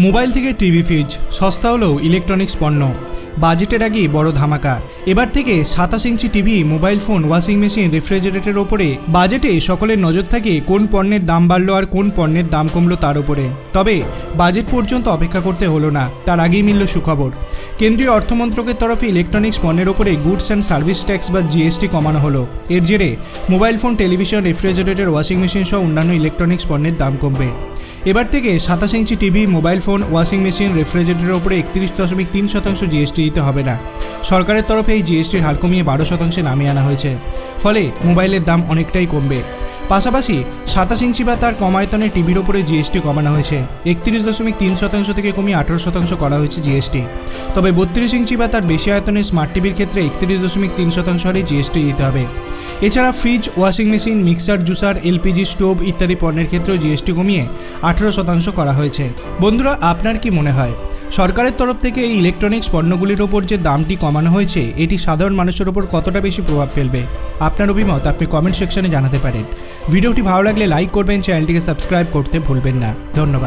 Mobile থেকে TV, fridge, সস্তা হলেও ইলেকট্রনিক্স পণ্য। বাজেটের আগেই বড় ধামাকা। এবার থেকে সাতাশ inch TV, mobile phone, washing machine, রেফ্রিজারেটরের ওপরে বাজেটে সকলের নজর থাকে কোন পণ্যের দাম বাড়লো আর কোন পণ্যের দাম কমলো তার উপরে তবে বাজেট পর্যন্ত অপেক্ষা করতে হলো না, তার আগেই মিলল সুখবর। কেন্দ্রীয় অর্থমন্ত্রকের তরফে ইলেকট্রনিক্স পণ্যের ওপরে গুডস অ্যান্ড সার্ভিস ট্যাক্স বা জিএসটি কমানো হলো। এর জেরে mobile phone, television, refrigerator, washing machine সহ অন্যান্য ইলেকট্রনিক্স পণ্যের দাম কমবে। এবার থেকে সাতাশ inch TV, mobile phone, washing machine, রেফ্রিজারেটরের ওপরে একত্রিশ দশমিক তিন শতাংশ জিএসটি দিতে হবে না। সরকারের তরফে এই জিএসটির হার কমিয়ে বারো শতাংশে নামিয়ে আনা হয়েছে। ফলে মোবাইলের দাম অনেকটাই কমবে। পাশাপাশি সাতাশ ইঞ্চি বা তার কম আয়তনের টিভির ওপরে জিএসটি কমানো হয়েছে। একত্রিশ দশমিক তিন শতাংশ থেকে কমিয়ে আঠারো শতাংশ করা হয়েছে জিএসটি তবে বত্রিশ ইঞ্চি বা তার বেশি আয়তনের স্মার্ট টিভির ক্ষেত্রে একত্রিশ দশমিক তিন শতাংশ হারে জিএসটি দিতে হবে। এছাড়া fridge washing machine mixer juicer LPG stove ইত্যাদি পণ্যের ক্ষেত্রেও জিএসটি কমিয়ে আঠারো শতাংশ করা হয়েছে। বন্ধুরা, আপনার কি মনে হয়? সরকারের তরফ থেকে এই ইলেকট্রনিক্স পণ্যগুলির ওপর যে দামটি কমানো হয়েছে, এটি সাধারণ মানুষের ওপর কতটা বেশি প্রভাব ফেলবে? আপনার অভিমত আপনি কমেন্ট সেকশনে জানাতে পারেন। ভিডিওটি ভালো লাগলে লাইক করবেন চ্যানেলটিকে সাবস্ক্রাইব করতে ভুলবেন না। ধন্যবাদ।